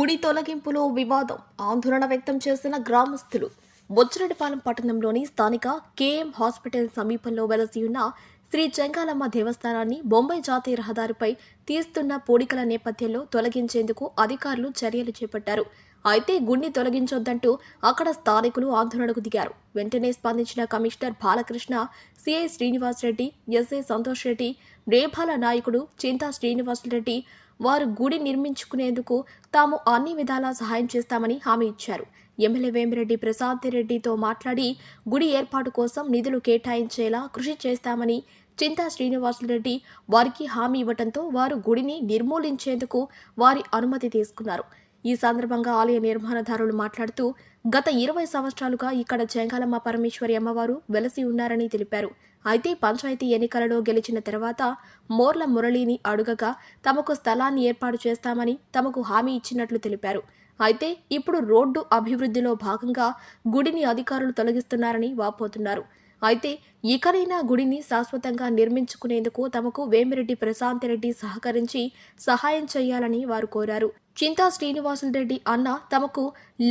కుడి తొలగింపులో వివాదం ఆందోళన వ్యక్తం చేసిన గ్రామస్తులు. బొచ్చిరెడ్డిపాలెం పట్టణంలోని స్థానిక కేఎం హాస్పిటల్ సమీపంలో వెలసి ఉన్న శ్రీ చెంగాలమ్మ దేవస్థానాన్ని బొంబాయి జాతీయ రహదారిపై తీస్తున్న పూడికల నేపథ్యంలో తొలగించేందుకు అధికారులు చర్యలు చేపట్టారు. అయితే గుడిని తొలగించొద్దంటూ అక్కడ స్థానికులు ఆందోళనకు దిగారు. వెంటనే స్పందించిన commissioner Balakrishna CI Srinivas Reddy SI Santosh Reddy రేభాల నాయకుడు చింతా శ్రీనివాస్ రెడ్డి వారు గుడి నిర్మించుకునేందుకు తాము అన్ని విధాలా సహాయం చేస్తామని హామీ ఇచ్చారు. ఎమ్మెల్యే వేమిరెడ్డి ప్రశాంత్ రెడ్డితో మాట్లాడి గుడి ఏర్పాటు కోసం నిధులు కేటాయించేలా కృషి చేస్తామని చింతా శ్రీనివాసులరెడ్డి వారికి హామీ ఇవ్వడంతో వారు గుడిని నిర్మూలించేందుకు వారి అనుమతి తీసుకున్నారు. ఈ సందర్భంగా ఆలయ నిర్మాణదారులు మాట్లాడుతూ గత ఇరవై సంవత్సరాలుగా ఇక్కడ చెంగాలమ్మ పరమేశ్వరి అమ్మవారు వెలసి ఉన్నారని తెలిపారు. అయితే పంచాయతీ ఎన్నికలలో గెలిచిన తర్వాత మోర్ల మురళిని అడుగగా తమకు స్థలాన్ని ఏర్పాటు చేస్తామని తమకు హామీ ఇచ్చినట్లు తెలిపారు. అయితే ఇప్పుడు రోడ్డు అభివృద్ధిలో భాగంగా గుడిని అధికారులు తొలగిస్తున్నారని వాపోతున్నారు. అయితే ఇకనైనా గుడిని శాశ్వతంగా నిర్మించుకునేందుకు తమకు వేమిరెడ్డి ప్రశాంత్ రెడ్డి సహకరించి సహాయం చేయాలని వారు కోరారు. చింతా శ్రీనివాసులరెడ్డి అన్న తమకు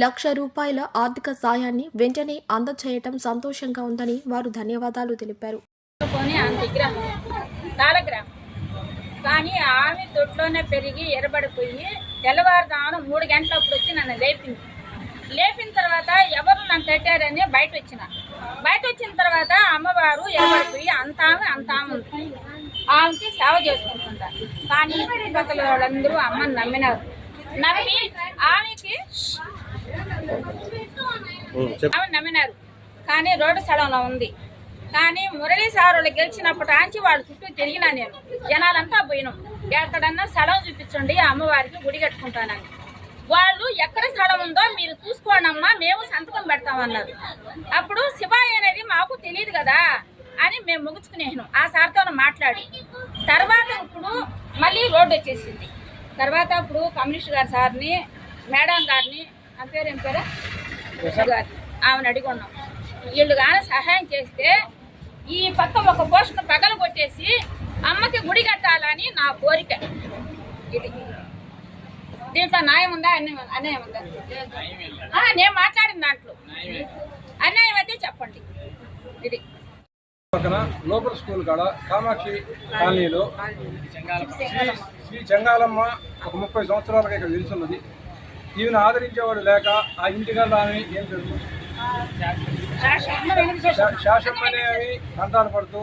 లక్ష రూపాయల ఆర్థిక సాయాన్ని వెంటనే అందచేయటం సంతోషంగా ఉందని వారు ధన్యవాదాలు తెలిపారు. కానీ ఆమె దొడ్లోనే పెరిగి ఎరబడిపోయి తెల్లవారుజామున మూడు గంటలప్పుడు వచ్చి నన్ను లేపింది. లేపిన తర్వాత ఎవరు నన్ను తట్టారని బయట వచ్చిన బయట వచ్చిన తర్వాత అమ్మవారు ఎరబడిపోయి అంత అంత ఉంది ఆమెకి సేవ చేసుకుంటుంటారు. కానీ చుట్టుపక్కల వాళ్ళందరూ అమ్మని నమ్మినారు. నమ్మి ఆమెకి ఆమె నమ్మినారు. కానీ రోడ్డు స్థలంలో ఉంది. కానీ మురళీ సార్ వాళ్ళు గెలిచినప్పటి నుంచి వాళ్ళ చుట్టూ తిరిగినా నేను. జనాలంతా పోయినాం. ఎక్కడన్నా స్థలం చూపించండి అమ్మవారికి గుడి కట్టుకుంటానని. వాళ్ళు ఎక్కడ స్థలం ఉందో మీరు చూసుకోండమ్మా మేము సంతకం పెడతామన్నారు అప్పుడు శివాయి అనేది మాకు తెలియదు కదా అని మేము ముగించుకునేసాం ఆ సార్తో మాట్లాడి. తర్వాత ఇప్పుడు మళ్ళీ రోడ్డు వచ్చేసింది. తర్వాత ఇప్పుడు కమ్యూనిస్ట్ గారి సార్ని మేడం గారిని ఆ పేరు ఏం పేరు? గారిని ఆమెను అడిగొన్నాం. వీళ్ళు కానీ సహాయం చేస్తే ఈ పక్క ఒక పోస్టును పగల కొట్టేసి అమ్మకి గుడి కట్టాలని నా కోరిక. ఇది. దీంట్లో న్యాయం ఉందా? అన్యాయం అన్యాయం ఉందా? నేను మాట్లాడిన దాంట్లో. అన్యాయం అయితే చెప్పండి. ఇది. పక్కన లోకల్ స్కూల్ కాడ కామాక్షి కాలనీలో శ్రీ శ్రీ చెంగాలమ్మ ఒక ముప్పై సంవత్సరాలుగా ఇక్కడ నిలుచున్నది. ఈమెను ఆదరించేవాడు లేక ఆ ఇంటికల్లా ఆమె ఏం తెలుసు శాసనం అనేవి కంటాలు పడుతూ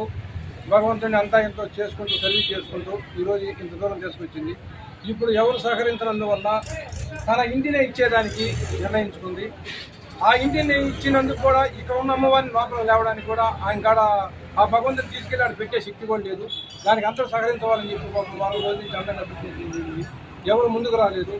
భగవంతుని అంతా ఎంతో చేసుకుంటూ సర్వీస్ చేసుకుంటూ ఈరోజు ఇంత దూరం తీసుకొచ్చింది. ఇప్పుడు ఎవరు సహకరించినందువల్ల తన ఇంటినే ఇచ్చేదానికి నిర్ణయించుకుంది. ఆ ఇంటిని ఇచ్చినందుకు కూడా ఇక్కడ ఉన్న అమ్మవారిని లోపల లేవడానికి కూడా ఆయన కాడ ఆ భగవంతుని తీసుకెళ్ళి ఆడ పెట్టే శక్తి కూడా లేదు. దానికి అందరూ సహకరించవాలని చెప్పి పాపం వారం నుంచి అందరినీ ఎవరు ముందుకు రాలేదు.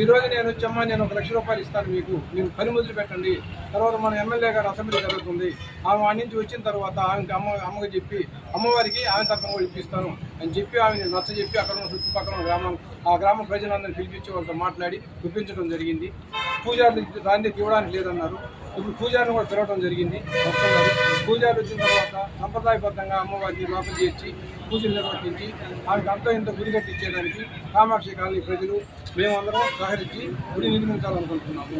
ఈ రోజు నేను వచ్చమ్మా నేను ఒక లక్ష రూపాయలు ఇస్తాను మీకు. మీరు పని మొదలు పెట్టండి. తర్వాత మన ఎమ్మెల్యే గారు అసెంబ్లీ జరుగుతుంది. ఆమె వాడి నుంచి వచ్చిన తర్వాత ఆమెకి అమ్మ అమ్మకి చెప్పి అమ్మవారికి ఆమె తరఫున కూడా ఇప్పిస్తాను అని చెప్పి ఆమె నచ్చ చెప్పి అక్కడ చుట్టుపక్కల ఉన్న గ్రామం ఆ గ్రామ ప్రజలందరినీ పిలిపించి వాళ్ళతో మాట్లాడి ఒప్పించడం జరిగింది. పూజారులు దాన్ని తీవడానికి లేదన్నారు. ఇప్పుడు పూజారిని కూడా పిలవడం జరిగింది. పూజారి వచ్చిన తర్వాత సంప్రదాయబద్ధంగా అమ్మవారిని లోపల చేర్చి పూజలు నిర్వర్తించి ఆమెకు అంతా ఇంత గుడి కట్టించేదానికి కామాక్షి కాలనీ ప్రజలు మేమందరం సహకరించి గుడి నిర్మించాలనుకుంటున్నాము.